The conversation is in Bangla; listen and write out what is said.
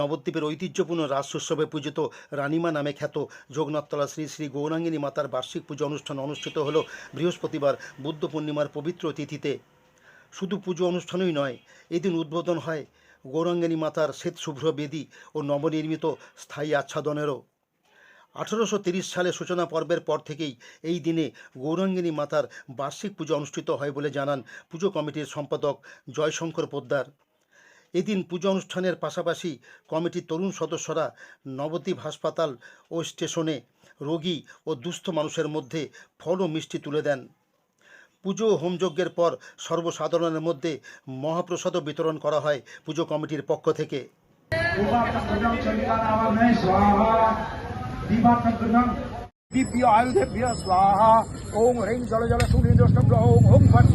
নবদ্বীপের ঐতিহ্যপূর্ণ রাস উৎসবে পূজিত রানীমা নামে খ্যাত যোগনাথতলা শ্রী শ্রী গৌরাঙ্গিনী মাতার বার্ষিক পুজো অনুষ্ঠান অনুষ্ঠিত হল বৃহস্পতিবার বুদ্ধ পূর্ণিমার পবিত্র তিথিতে। শুধু পুজো অনুষ্ঠানই নয়, এদিন উদ্বোধন হয় গৌরাঙ্গিনী মাতার শ্বেত শুভ্র বেদী ও নবনির্মিত স্থায়ী আচ্ছাদনেরও। আঠারোশো সালে সূচনা পর্বের পর থেকেই এই দিনে গৌরাঙ্গিনী মাতার বার্ষিক পুজো অনুষ্ঠিত হয় বলে জানান পুজো কমিটির সম্পাদক জয়শঙ্কর পোদ্দার। এদিন পুজো অনুষ্ঠানের পাশাপাশি কমিটির তরুণ সদস্যরা নবদ্বীপ হাসপাতাল ও স্টেশনে রোগী ও দুস্থ মানুষের মধ্যে ফল ও মিষ্টি তুলে দেন। পুজো হোমযজ্ঞের পর সর্বসাধারণের মধ্যে মহাপ্রসাদও বিতরণ করা হয় পুজো কমিটির পক্ষ থেকে। দিব্য আয়ুধেভ্য স্বাহা। ওং হ্রিং জল জল গ্রহ ওং হোম ফট